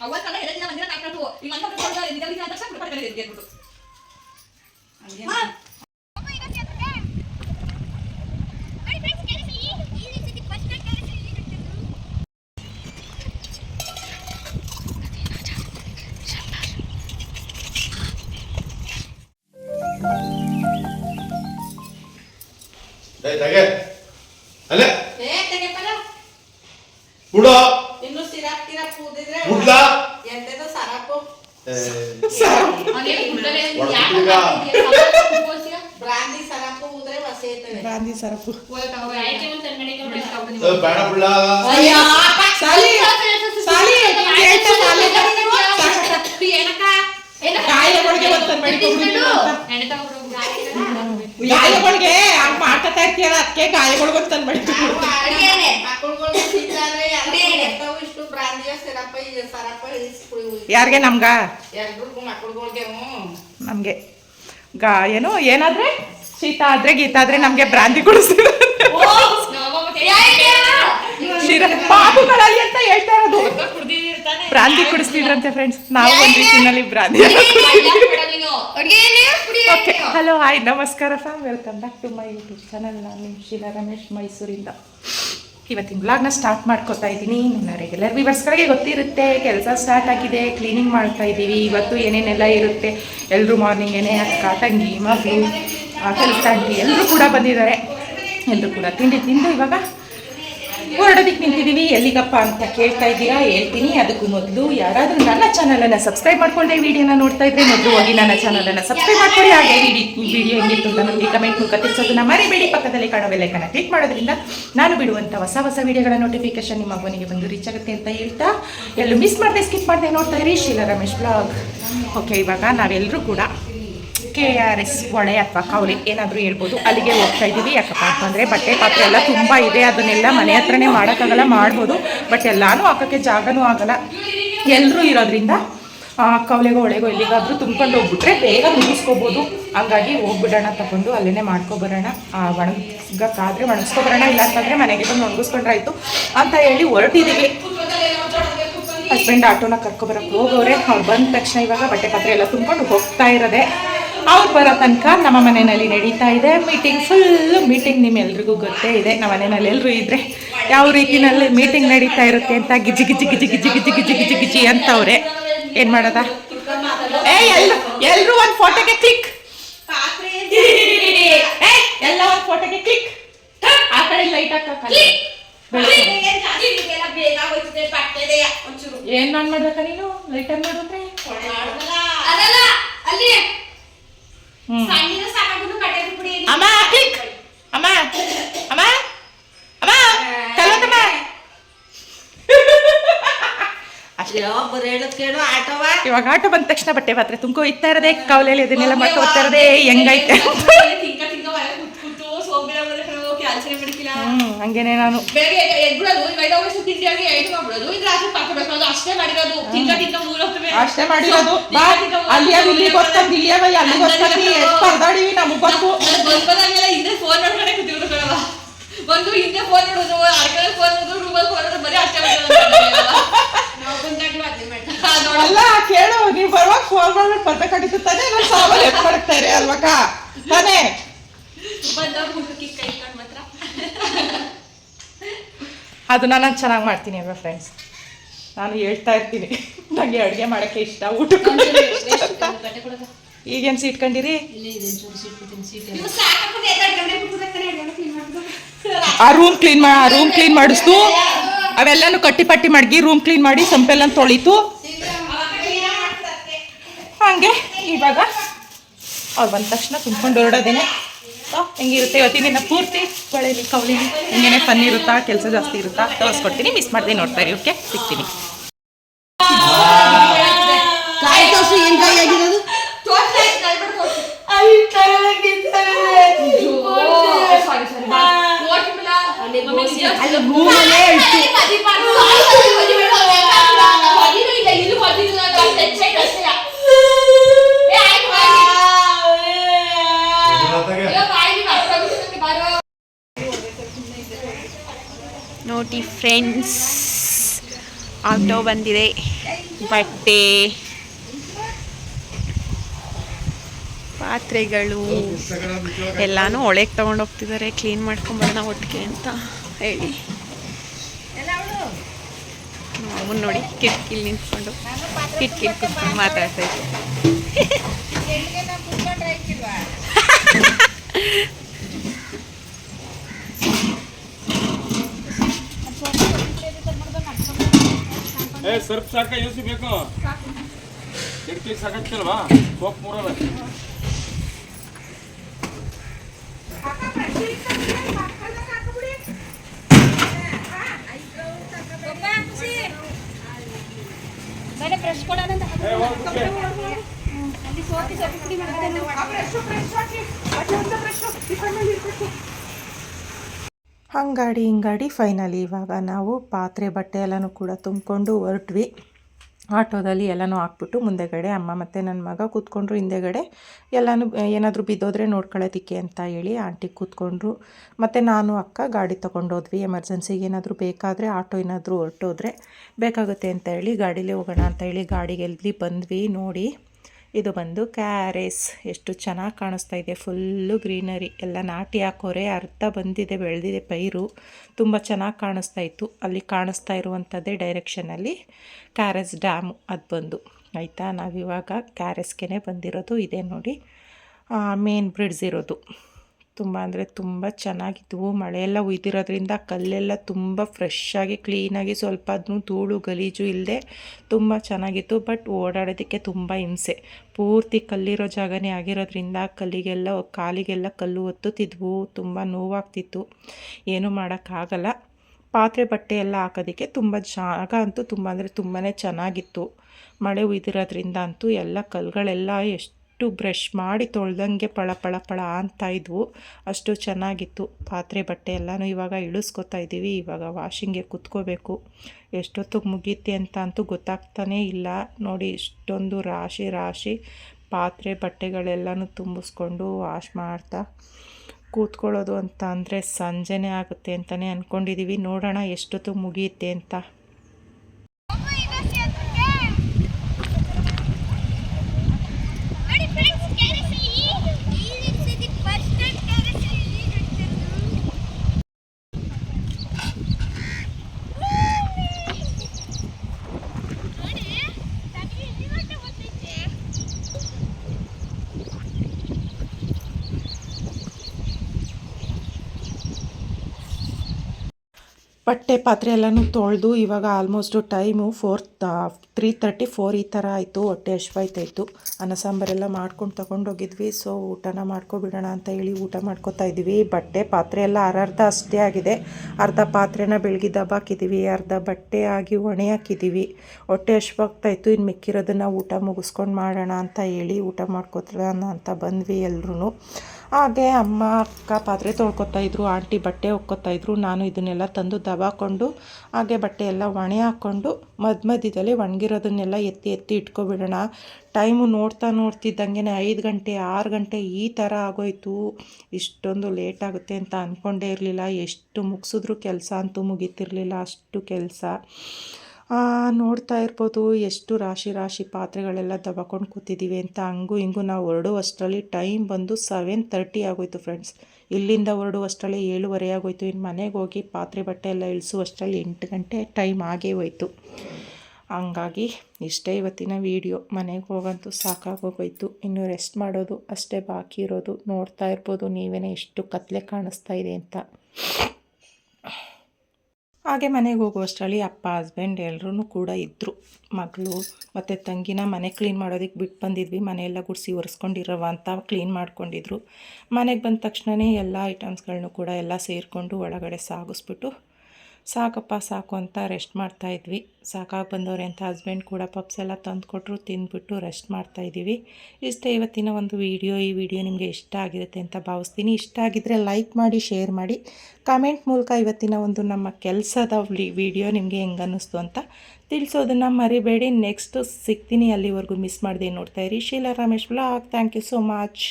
ಅವ್ವ ಕಾಲ ಹೇಳಿದ್ರೆ ಮಂದಿರ ಕಾಯ್ಕೊಂಡು ಈ ಮಂತ್ರ ಕೊಡ್ತಾರೆ ನಿಗಲಿಗೆ ಅಂತ ಬಿಡ್ಬಾರ್ದು ಬ್ರಾಂದಿ ಸರಕು ಉದ್ರೆ ವಸೆ ಸರಕು. ಬೇಡ ಸಾಲಿ. ಸಾಲಿ ಗಾಯಗಳಿಗೆ ಮಾಡ್ಕೊತಾ ಇರ್ತೀಯಲ್ಲ ಅದಕ್ಕೆ ಗಾಯಗಳಿಗೆ ಬರ್ತಾನೆ ಬ್ರಾಂದಿಯ ಸಿರಪ್ಪ ಈ ಸರಪ್ಪ ಇಸ್ಕುಳಿ ಯಾರಿಗೆ ನಮ್ಗ? ಎಲ್ರಿಗೂ ಮಕ್ಕಳುಗಳಿಗೆ ನಮ್ಗೆ. ಗಾ ಏನು ಏನಾದ್ರೆ? ಶೀತ ಆದ್ರೆ ಗೀತ ಆದ್ರೆ ನಮ್ಗೆ ಬ್ರಾಂದಿ ಕುಡಿಸ್ತಾರೆ. ಶಿರ ಪಾಪುಗಳಲ್ಲಿ ಅಂತ ಹೇಳ್ತಾ ಇರೋದು. ಬ್ರಾಂದಿ ಕುಡಿಸ್ತಿದ್ರಂತೆ ಫ್ರೆಂಡ್ಸ್ ನಾವು ಒಂದು ರೀತಿನಲ್ಲಿ ಬ್ರಾಂದಿ ಓಕೆ ಹಲೋ ಹಾಯ್ ನಮಸ್ಕಾರ fam welcome back to my YouTube channel ನಾನು ನಿಮ್ಮ ಶೀಲಾ ರಮೇಶ್ ಮೈಸೂರಿಂದ. ಇವತ್ತಿನ ಬ್ಲಾಗ್ನ ಸ್ಟಾರ್ಟ್ ಮಾಡ್ಕೊತಾ ಇದ್ದೀನಿ. ನನ್ನ ರೆಗ್ಯುಲರ್ ವಿವರ್ಸ್ಗಳಿಗೆ ಗೊತ್ತಿರುತ್ತೆ, ಕೆಲಸ ಸ್ಟಾರ್ಟ್ ಆಗಿದೆ ಕ್ಲೀನಿಂಗ್ ಮಾಡ್ತಾ ಇದ್ದೀವಿ. ಇವತ್ತು ಏನೇನೆಲ್ಲ ಇರುತ್ತೆ? ಎಲ್ಲರೂ ಮಾರ್ನಿಂಗ್ ಏನೇ ಅಕ್ಕ, ತಂಗಿ, ಮಗು ಕೆಲಸ ಆಂಟಿ ಎಲ್ಲರೂ ಕೂಡ ಬಂದಿದ್ದಾರೆ. ಎಲ್ಲರೂ ಕೂಡ ತಿಂಡಿ ತಿಂದು ಇವಾಗ ಹೊರಡೋದಕ್ಕೆ ನಿಂತಿದ್ದೀವಿ ಎಲ್ಲಿಗಪ್ಪ ಅಂತ ಕೇಳ್ತಾ ಇದ್ದೀರಾ? ಹೇಳ್ತೀನಿ. ಅದಕ್ಕೂ ಮೊದಲು ಯಾರಾದರೂ ನನ್ನ ಚಾನಲನ್ನು ಸಬ್ಸ್ಕ್ರೈಬ್ ಮಾಡ್ಕೊಂಡೆ ವಿಡಿಯೋನ ನೋಡ್ತಾ ಇದ್ರೆ ಮೊದಲು ಹೋಗಿ ನನ್ನ ಚಾನಲನ್ನು ಸಬ್ಸ್ಕ್ರೈಬ್ ಮಾಡ್ಕೊಳ್ಳಿ. ಹಾಗೆ ವಿಡಿಯೋ ಹೆಂಗಿತ್ತು ಅಂತ ನಮಗೆ ಕಮೆಂಟ್ ಮೂಲಕ ತಿಳಿಸೋದನ್ನ ಮರಿಬೇಡಿ. ಪಕ್ಕದಲ್ಲಿ ಕಾಣೋ ಬೆಲ್ಲೈಕನ್ನ ಕ್ಲಿಕ್ ಮಾಡೋದ್ರಿಂದ ನಾನು ಬಿಡುವಂಥ ಹೊಸ ಹೊಸ ವಿಡಿಯೋಗಳ ನೋಟಿಫಿಕೇಶನ್ ನಿಮ್ಮ ಮಗನಿಗೆ ಬಂದು ರೀಚ್ ಆಗುತ್ತೆ ಅಂತ ಹೇಳ್ತಾ ಎಲ್ಲೂ ಮಿಸ್ ಮಾಡದೆ ಸ್ಕಿಪ್ ಮಾಡದೆ ನೋಡ್ತಾ ಇರಿ. ಶೀಲಾ ರಮೇಶ್ ಬ್ಲಾಗ್ ಓಕೆ ಇವಾಗ ನಾವೆಲ್ಲರೂ ಕೂಡ ಕೆ ಆರ್ ಎಸ್ ಹೊಳೆ ಅಥವಾ ಕವಲಿ ಏನಾದರೂ ಹೇಳ್ಬೋದು, ಅಲ್ಲಿಗೆ ಹೋಗ್ತಾ ಇದ್ದೀವಿ. ಯಾಕಪ್ಪ ಅಂತಂದರೆ ಬಟ್ಟೆ ಪಾತ್ರೆ ಎಲ್ಲ ತುಂಬ ಇದೆ, ಅದನ್ನೆಲ್ಲ ಮನೆ ಹತ್ರನೇ ಮಾಡೋಕ್ಕಾಗಲ್ಲ, ಮಾಡ್ಬೋದು. ಬಟ್ ಎಲ್ಲಾನು ಹಾಕೋಕ್ಕೆ ಜಾಗನೂ ಆಗಲ್ಲ. ಎಲ್ಲರೂ ಇರೋದ್ರಿಂದ ಕವಲೆಗೋ ಹೊಳೆಗೋ ಎಲ್ಲಿಗಾದರೂ ತುಂಬ್ಕೊಂಡು ಹೋಗ್ಬಿಟ್ರೆ ಬೇಗ ಮುಗಿಸ್ಕೋಬೋದು. ಹಂಗಾಗಿ ಹೋಗ್ಬಿಡೋಣ, ತಗೊಂಡು ಅಲ್ಲೇ ಮಾಡ್ಕೊಬರೋಣ. ಒಣಗಕ್ಕಾದರೆ ಒಣಗಿಸ್ಕೊಬರೋಣ ಇಲ್ಲ ಅಂತಂದರೆ ಮನೆಗೆ ಬಂದು ಒಣಗಿಸ್ಕೊಂಡ್ರಾಯ್ತು ಅಂತ ಹೇಳಿ ಹೊರಟಿದ್ದೀವಿ ಹಸ್ಬೆಂಡ್ ಆಟೋನ ಕರ್ಕೊಬರಕ್ಕೆ ಹೋಗೋರೆ. ಅವ್ರು ಬಂದ ತಕ್ಷಣ ಇವಾಗ ಬಟ್ಟೆ ಪಾತ್ರೆ ಎಲ್ಲ ತುಂಬಿಕೊಂಡು ಹೋಗ್ತಾ ಇರೋದೆ. ಅವ್ರು ಬರೋ ತನಕ ನಮ್ಮ ಮನೆಯಲ್ಲಿ ನಡೀತಾ ಇದೆ. ಮೀಟಿಂಗ್ ಫುಲ್ಲು ಮೀಟಿಂಗ್ ನಿಮ್ಮೆಲ್ರಿಗೂ ಗೊತ್ತೇ ಇದೆ. ನಮ್ಮ ಮನೆಯಲ್ಲಿ ಎಲ್ಲರೂ ಇದ್ರೆ ಯಾವ ರೀತಿನಲ್ಲಿ ಮೀಟಿಂಗ್ ನಡೀತಾ ಇರುತ್ತೆ ಅಂತ ಗಿಜಿ ಗಿಜಿ ಗಿಜಿ ಗಿಜಿ ಗಿಜಿ ಗಿಜಿ ಗಿಜಿ ಗಿಜಿ ಅಂತವ್ರೆ. ಏನು ಮಾಡೋದಾ? ಏ ಎಲ್ಲ ಎಲ್ಲರೂ ಒಂದು ಫೋಟೋಗೆ ಕ್ಲಿಕ್ ಎಲ್ಲ ಒಂದು ಫೋಟೋಗೆ ಕ್ಲಿಕ್ ಆ ಕಡೆ ಲೈಟ್ ಹಾಕಲ್ಲ ಏನ್ ನಾನ್ ಮಾಡ್ಬೇಕಾ ನೀನು? ಲೈಟ್ ಆನ್ ಮಾಡು ಅಂದ್ರೆ ಮಾಡಲ್ಲ ಅಲ್ಲಿ ಹ್ಮ್ ಸಣ್ಣಿನ ಸಾಕಾಗುದು ಕಟ್ಟೆ ಬಿಡಿ ಅಮ್ಮ ಕ್ಲಿಕ್ ಅಮ್ಮ ಅಮ್ಮ ಅಮ್ಮ ಕಲ್ವಂತಮ್ಮ ಅಷ್ಟೇ ಅಯ್ಯೋ ಬರೀ ಹೇಳದ್ ಕೇಳು ಆಟವ ಇವಾಗ ಆಟೋ ಬಂದ ತಕ್ಷಣ ಬಟ್ಟೆ ಪಾತ್ರೆ ತುಂಬ್ಕೊ ಇತ್ತಾ ಇರೋದೆ ಕವಲೆಯಲ್ಲಿ ಇದನ್ನೆಲ್ಲ ಮಾಡ್ಕೋತಾ ಹೋಗ್ತಾ ಹೆಂಗೈತೆ? ಹ್ಮ್ ಹಂಗೇನೆ ನಾನು. ಬೆಳಗ್ಗೆ ಎದ್ಬಿಡೋದು ಇವಾಗ ಹೋಗಿ ತಿಂಡಿಯಾಗಿ ಐದು ಮಾಡ್ಬಿಡೋದು. ಇದು ರಾತ್ರಿ ಪಾಕ ಬೆಳ್ಕೊಳ್ಳೋದು ಅಷ್ಟೇ ಮಾಡಿರೋದು. ತಿಂಕ ಮೂರು ಹೊತ್ತು ಅಷ್ಟೇ ಮಾಡಿರೋದು. ಬಾ ಅಲ್ಲಿ ಇಲ್ಲಿ ಗೊತ್ತಂದ್ ಇಲ್ಲಿ ಅಲ್ಲಿ ಗೊತ್ತಂದು ಎಷ್ಟು ಪರದಾಡಿವಿ ನಮಗ್ ಗೊತ್ತು. ಬಂದಾಗೆಲ್ಲ ಹಿಂದೆ ಫೋನ್ ನೋಡ್ಕೊಂಡೆ ಕೂತಿರೋದು ಕಣವ ಬಂದು ಹಿಂದೆ ಫೋನ್ ನೋಡೋದು ಅರ್ಕಲ್ ಫೋನ್ ನೋಡೋದು ರೂಮಲ್ಲಿ ಫೋನ್ ನೋಡೋದು ಬರೀ ಅಷ್ಟೇ ಅದೇ ಅಲ್ಲ ಕೇಳು ನೀವ್ ಬರುವಾಗ ಫೋನ್ ಮಾಡ್ಬಿಟ್ಟು ಬರ್ಬೇಕಾಗಿತ್ತು ತಾನೇ ನಾನು ಸಾಮಾನು ಎತ್ ಮಾಡ್ತಾರೆ ಅಲ್ವಕ್ಕ ತಾನೇ ಬಂದವ್ರು ಮುಖಕ್ಕೆ ಕೈ ಇಟ್ಕೊಂಡು ಮಾತ್ರ ಅದನ್ನ ನಾನು ಚೆನ್ನಾಗಿ ಮಾಡ್ತೀನಿ ಅಲ್ವಾ ಫ್ರೆಂಡ್ಸ್ ನಾನು ಹೇಳ್ತಾ ಇರ್ತೀನಿ. ನನಗೆ ಅಡುಗೆ ಮಾಡೋಕ್ಕೆ ಇಷ್ಟ ಊಟಕ್ಕೆ ಈಗೇನು ಮಾಡ್ಬಿಟ್ಟು. ಆ ರೂಮ್ ಕ್ಲೀನ್ ಮಾ ರೂಮ್ ಕ್ಲೀನ್ ಮಾಡಿಸ್ತು ಅವೆಲ್ಲನೂ ಕಟ್ಟಿ ಪಟ್ಟಿ ಮಡಗಿ ರೂಮ್ ಕ್ಲೀನ್ ಮಾಡಿ ಸಂಪೆಲ್ಲ ತೊಳಿತು. ಹಂಗೆ ಇವಾಗ ಅವ್ರು ಬಂದ ತಕ್ಷಣ ತುಂಬ್ಕೊಂಡು ಹೊರಡೋದೇನೆ. ಹೆಂಗಿರುತ್ತೆ? ಇವತ್ತಿನ ದಿನ ಪೂರ್ತಿ ಕೊಳೆಲಿ ಕವಲಿಲಿ ಹಿಂಗೇನೆ ಫನ್ ಇರುತ್ತಾ? ಕೆಲಸ ಜಾಸ್ತಿ ಇರುತ್ತಾ? ತೋರಿಸ್ಕೊಡ್ತೀನಿ ಮಿಸ್ ಮಾಡದೆ ನೋಡ್ತಾ ಇರಿ ಓಕೆ ಸಿಗ್ತೀನಿ ಕಾಯಿ ತೋರ್ಸು ಏನ್ ಕಾಯಿ ಆಗಿರೋದು ತೋರ್ಸ್ತಾ ಇತ್ತು, ದಯವಿಟ್ಟು ತೋರ್ಸು. ಅಯ್ಯೋ, sorry, sorry, ಬಾ. ಓಟ್ಬಿಡ. ಮಮ್ಮಿ ನಿಜ. ಅಲ್ಲಿ ಭೂಮನೆ ಇಟ್ಟು ಅಲ್ಲಿ ಮದಿ ಮಾಡ್ದು, ಅಲ್ಲಿ ಮದಿ ಮದಿ ಬಿಡು, ಬೇಕಾಗಿಲ್ಲ. ಮದಿನೂ ಇಲ್ಲ, ಇಲ್ಲೂ ಮದಿನೂ ಇಲ್ಲ, ಅಲ್ಲಿ ಟಚ್ ಆಯ್ತು ಅಷ್ಟೇಯ. ಏ, ಆಯ್ತು, ಬಾಯ್ಲಿ. ತೆಗೆ ಅಯ್ಯೋ, ಬಾಯ್ಲಿ, ಮರ್ತೋಗ್ಬಿಟ್ಟು ನಂಗೆ ಬಾರೋ. ನೋಡಿ ಫ್ರೆಂಡ್ಸ್, ಆಟೋ ಬಂದಿದೆ. ಬಟ್ಟೆ, ಪಾತ್ರೆಗಳು ಎಲ್ಲಾನು ಒಳಗೆ ತಗೊಂಡು ಹೋಗ್ತಿದ್ದಾರೆ. ಕ್ಲೀನ್ ಮಾಡ್ಕೊಂಬರೋಣ ಒಟ್ಟಿಗೆ ಅಂತ ಹೇಳಿ. ಅಮ್ಮನ್ ನೋಡಿ ಕಿಟಕಿಲಿ ನಿಂತ್ಕೊಂಡು, ಕಿಟಕಿಲಿ ಕುತ್ಕೊಂಡು ಮಾತಾಡ್ತಾ ಇದ್ದೆ ಏ ಸರ್ಫ್ ಸಾಕ ಯೂಸಿ ಬೇಕು ಕಿಟಕಿ ಸಾಕತ್ತಲ್ವಾ ಸೋಪ್ ಮೂರದ ಏ ಹೋಗ್ಬಿಟ್ಟೆ. ಹಂಗಾಡಿ ಹಿಂಗಾಡಿ ಫೈನಲಿ ಇವಾಗ ನಾವು ಪಾತ್ರೆ, ಬಟ್ಟೆ ಎಲ್ಲನೂ ಕೂಡ ತುಂಬಿಕೊಂಡು ಹೊರಟ್ವಿ. ಆಟೋದಲ್ಲಿ ಎಲ್ಲನೂ ಹಾಕ್ಬಿಟ್ಟು ಮುಂದೆಗಡೆ ಅಮ್ಮ ಮತ್ತು ನನ್ನ ಮಗ ಕೂತ್ಕೊಂಡ್ರು ಹಿಂದೆಗಡೆ. ಎಲ್ಲನೂ, ಏನಾದರೂ ಬಿದ್ದೋದ್ರೆ ನೋಡ್ಕೊಳ್ಳೋದಿಕ್ಕೆ ಅಂತ ಹೇಳಿ ಆಂಟಿ ಕೂತ್ಕೊಂಡ್ರು. ಮತ್ತು ನಾನು, ಅಕ್ಕ ಗಾಡಿ ತೊಗೊಂಡೋದ್ವಿ. ಎಮರ್ಜೆನ್ಸಿಗೆ ಏನಾದರೂ ಬೇಕಾದರೆ ಆಟೋ ಏನಾದರೂ ಹೊರಟೋದ್ರೆ ಬೇಕಾಗುತ್ತೆ ಅಂತ ಹೇಳಿ ಗಾಡೀಲಿ ಹೋಗೋಣ ಅಂತ ಹೇಳಿ ಗಾಡಿಗೆ ಎಲ್ಲಿ ಬಂದ್ವಿ ನೋಡಿ. ಇದು ಬಂದು ಕ್ಯಾರೇಸ್. ಎಷ್ಟು ಚೆನ್ನಾಗಿ ಕಾಣಿಸ್ತಾ ಇದೆ. Full greenery. ಎಲ್ಲ ನಾಟಿ ಹಾಕೋರೆ ಅರ್ಧ ಬಂದಿದೆ, ಬೆಳೆದಿದೆ ಪೈರು. ತುಂಬ ಚೆನ್ನಾಗಿ ಕಾಣಿಸ್ತಾ ಇತ್ತು. ಅಲ್ಲಿ ಕಾಣಿಸ್ತಾ ಇರುವಂಥದ್ದೇ ಡೈರೆಕ್ಷನಲ್ಲಿ ಕ್ಯಾರೆಸ್ ಡ್ಯಾಮು. ಅದು ಬಂದು. ಆಯಿತಾ? ನಾವಿವಾಗ ಕ್ಯಾರೆಸ್ಗೆ ಬಂದಿರೋದು. ಇದೆ ನೋಡಿ. ಮೇನ್ ಬ್ರಿಡ್ಜ್ ಇರೋದು. ತುಂಬ ಅಂದರೆ ತುಂಬ ಚೆನ್ನಾಗಿದ್ವು ಮಳೆಯೆಲ್ಲ ಉಯ್ದಿರೋದ್ರಿಂದ ಕಲ್ಲೆಲ್ಲ ತುಂಬ ಫ್ರೆಶ್ಶಾಗಿ ಕ್ಲೀನಾಗಿ ಸ್ವಲ್ಪ ಅದನ್ನು ಧೂಳು, ಗಲೀಜು ಇಲ್ಲದೆ ತುಂಬ ಚೆನ್ನಾಗಿತ್ತು. ಬಟ್ ಓಡಾಡೋದಕ್ಕೆ ತುಂಬ ಹಿಂಸೆ. ಪೂರ್ತಿ ಕಲ್ಲಿರೋ ಜಾಗನೇ ಆಗಿರೋದ್ರಿಂದ ಕಲ್ಲಿಗೆಲ್ಲ, ಕಾಲಿಗೆಲ್ಲ ಕಲ್ಲು ಒತ್ತುತ್ತಿದ್ವು. ತುಂಬ ನೋವಾಗ್ತಿತ್ತು. ಏನೂ ಮಾಡೋಕ್ಕಾಗಲ್ಲ. ಪಾತ್ರೆ, ಬಟ್ಟೆ ಎಲ್ಲ ಹಾಕೋದಕ್ಕೆ ತುಂಬ ಜಾಗ ಅಂತೂ ತುಂಬ ಅಂದರೆ ತುಂಬಾ ಚೆನ್ನಾಗಿತ್ತು. ಮಳೆ ಉಯ್ದಿರೋದ್ರಿಂದ ಅಂತೂ ಎಲ್ಲ ಕಲ್ಲುಗಳೆಲ್ಲ ಎಷ್ಟು ಬ್ರಷ್ ಮಾಡಿ ತೊಳ್ದಂಗೆ ಪಳ ಪಳ ಪಳ ಅಂತ ಇದ್ವು. ಅಷ್ಟು ಚೆನ್ನಾಗಿತ್ತು. ಪಾತ್ರೆ, ಬಟ್ಟೆ ಎಲ್ಲನೂ ಇವಾಗ ಇಳಿಸ್ಕೊತಾ ಇದ್ದೀವಿ ಇವಾಗ ವಾಷಿಂಗ್ಗೆ ಕುತ್ಕೋಬೇಕು. ಎಷ್ಟೊತ್ತಿಗೆ ಮುಗೀತೆ ಅಂತ ಅಂತೂ ಗೊತ್ತಾಗ್ತಾನೇ ಇಲ್ಲ. ನೋಡಿ, ಇಷ್ಟೊಂದು ರಾಶಿ ರಾಶಿ ಪಾತ್ರೆ, ಬಟ್ಟೆಗಳೆಲ್ಲನೂ ತುಂಬಿಸ್ಕೊಂಡು ವಾಶ್ ಮಾಡ್ತಾ ಕೂತ್ಕೊಳ್ಳೋದು ಅಂತ ಅಂದರೆ ಸಂಜೆನೇ ಆಗುತ್ತೆ ಅಂತಲೇ ಅಂದ್ಕೊಂಡಿದ್ದೀವಿ ನೋಡೋಣ ಎಷ್ಟೊತ್ತು ಮುಗಿಯುತ್ತೆ ಅಂತ. ಬಟ್ಟೆ ಪಾತ್ರೆ ಎಲ್ಲನೂ ತೊಳೆದು ಇವಾಗ almost time four three thirty four ಈ ಥರ ಆಯಿತು. ಹೊಟ್ಟೆ ಹಶ್ವಾಯ್ತಾಯಿತು ಅನ್ನ ಸಾಂಬಾರೆಲ್ಲ ಮಾಡ್ಕೊಂಡು ತೊಗೊಂಡೋಗಿದ್ವಿ ಸೊ ಊಟನ ಮಾಡ್ಕೊಬಿಡೋಣ ಅಂತ ಹೇಳಿ ಊಟ ಮಾಡ್ಕೊತಾ ಇದ್ವಿ ಬಟ್ಟೆ ಪಾತ್ರೆ ಎಲ್ಲ ಅರ್ಧ ಅಷ್ಟೇ ಆಗಿದೆ. ಅರ್ಧ ಪಾತ್ರೆನ ಬೆಳಗ್ಗೆ ದಬ್ಬಾಕಿದ್ದೀವಿ ಅರ್ಧ ಬಟ್ಟೆ ಆಗಿ ಒಣೆ ಹಾಕಿದ್ದೀವಿ. ಹೊಟ್ಟೆ ಹಶ್ವಾಗ್ತಾಯಿತ್ತು ಇನ್ನು ಮಿಕ್ಕಿರೋದನ್ನು ಊಟ ಮುಗಿಸ್ಕೊಂಡು ಮಾಡೋಣ ಅಂತ ಹೇಳಿ ಊಟ ಮಾಡ್ಕೊತಾನ ಅಂತ ಬಂದ್ವಿ ಎಲ್ರೂ ಹಾಗೆ ಅಮ್ಮ, ಅಕ್ಕ ಪಾತ್ರೆ ತೊಳ್ಕೊತಾ ಇದ್ರು, ಆಂಟಿ ಬಟ್ಟೆ ಒಕ್ಕೊತಾ ಇದ್ರು, ನಾನು ಇದನ್ನೆಲ್ಲ ತಂದು ದಬಾಕೊಂಡು, ಹಾಗೆ ಬಟ್ಟೆ ಎಲ್ಲ ಒಣೆ ಹಾಕ್ಕೊಂಡು ಮಧ್ಯ ಮಧ್ಯದಲ್ಲಿ ಒಣಗಿರೋದನ್ನೆಲ್ಲ ಎತ್ತಿ ಎತ್ತಿ ಇಟ್ಕೊಬಿಡೋಣ. ಟೈಮು ನೋಡ್ತಾ ನೋಡ್ತಿದ್ದಂಗೆ ಐದು ಗಂಟೆ, ಆರು ಗಂಟೆ ಈ ಥರ ಆಗೋಯ್ತು. ಇಷ್ಟೊಂದು ಲೇಟ್ ಆಗುತ್ತೆ ಅಂತ ಅಂದ್ಕೊಂಡೇ ಇರಲಿಲ್ಲ. ಎಷ್ಟು ಮುಗಿಸಿದ್ರು ಕೆಲಸ ಅಂತೂ ಮುಗಿತಿರ್ಲಿಲ್ಲ. ಅಷ್ಟು ಕೆಲಸ. ನೋಡ್ತಾ ಇರ್ಬೋದು, ಎಷ್ಟು ರಾಶಿ ರಾಶಿ ಪಾತ್ರೆಗಳೆಲ್ಲ ದಬಕೊಂಡು ಕೂತಿದ್ದೀವಿ ಅಂತ ಹಂಗೂ ಹಿಂಗೂ ನಾವು ಹೊರಡುವಷ್ಟರಲ್ಲಿ ಟೈಮ್ ಬಂದು ಸೆವೆನ್ ತರ್ಟಿ ಆಗೋಯ್ತು ಫ್ರೆಂಡ್ಸ್ ಇಲ್ಲಿಂದ ಹೊರಡುವಷ್ಟರಲ್ಲಿ ಏಳುವರೆ ಆಗೋಯ್ತು. ಇನ್ನು ಮನೆಗೆ ಹೋಗಿ ಪಾತ್ರೆ ಬಟ್ಟೆ ಎಲ್ಲ ಇಳಿಸುವಷ್ಟರಲ್ಲಿ ಎಂಟು ಗಂಟೆ ಟೈಮ್ ಆಗೇ ಹೋಯ್ತು. ಹಂಗಾಗಿ ಇಷ್ಟೇ ಇವತ್ತಿನ ವೀಡಿಯೋ ಮನೆಗೆ ಹೋಗಂತೂ ಸಾಕಾಗೋಗೋಯ್ತು. ಇನ್ನು ರೆಸ್ಟ್ ಮಾಡೋದು ಅಷ್ಟೇ ಬಾಕಿ ಇರೋದು. ನೋಡ್ತಾ ಇರ್ಬೋದು ನೀವೇ ಎಷ್ಟು ಕತ್ಲೆ ಕಾಣಿಸ್ತಾ ಇದೆ ಅಂತ. ಹಾಗೆ ಮನೆಗೆ ಹೋಗುವಷ್ಟರಲ್ಲಿ ಅಪ್ಪ ಹಸ್ಬೆಂಡ್ ಎಲ್ಲರೂ ಕೂಡ ಇದ್ದರು ಮಗಳು ಮತ್ತು ತಂಗಿನ ಮನೆ ಕ್ಲೀನ್ ಮಾಡೋದಕ್ಕೆ ಬಿಟ್ಟು ಬಂದಿದ್ವಿ. ಮನೆಯೆಲ್ಲ ಗುಡಿಸಿ ಒರೆಸ್ಕೊಂಡಿರವ ಅಂತ ಕ್ಲೀನ್ ಮಾಡ್ಕೊಂಡಿದ್ರು. ಮನೆಗೆ ಬಂದ ತಕ್ಷಣವೇ ಎಲ್ಲ ಐಟಮ್ಸ್ಗಳನ್ನೂ ಕೂಡ ಎಲ್ಲ ಸೇರಿಕೊಂಡು ಒಳಗಡೆ ಸಾಗಿಸ್ಬಿಟ್ಟು ಸಾಕಪ್ಪ, ಸಾಕು ಅಂತ ರೆಸ್ಟ್ ಮಾಡ್ತಾಯಿದ್ವಿ ಸಾಕಾಗಿ ಬಂದವ್ರೆ ಅಂತ ಹಸ್ಬೆಂಡ್ ಕೂಡ ಪಪ್ಸ್ ಎಲ್ಲ ತಂದುಕೊಟ್ರು, ತಿಂದ್ಬಿಟ್ಟು ರೆಸ್ಟ್ ಮಾಡ್ತಾಯಿದ್ದೀವಿ ಇಷ್ಟೇ ಇವತ್ತಿನ ಒಂದು ವಿಡಿಯೋ ಈ ವಿಡಿಯೋ ನಿಮಗೆ ಇಷ್ಟ ಆಗಿರುತ್ತೆ ಅಂತ ಭಾವಿಸ್ತೀನಿ. ಇಷ್ಟ ಆಗಿದ್ದರೆ ಲೈಕ್ ಮಾಡಿ ಶೇರ್ ಮಾಡಿ. ಕಮೆಂಟ್ ಮೂಲಕ ಇವತ್ತಿನ ಒಂದು ನಮ್ಮ ಕೆಲಸದ ವಿಡಿಯೋ ನಿಮಗೆ ಹೆಂಗನ್ನಿಸ್ತು ಅಂತ ತಿಳಿಸೋದನ್ನು ಮರಿಬೇಡಿ. ನೆಕ್ಸ್ಟು ಸಿಗ್ತೀನಿ ಅಲ್ಲಿವರೆಗೂ. ಮಿಸ್ ಮಾಡಿದೆ ನೋಡ್ತಾಯಿರಿ Sheela, Ramesh blog thank you so much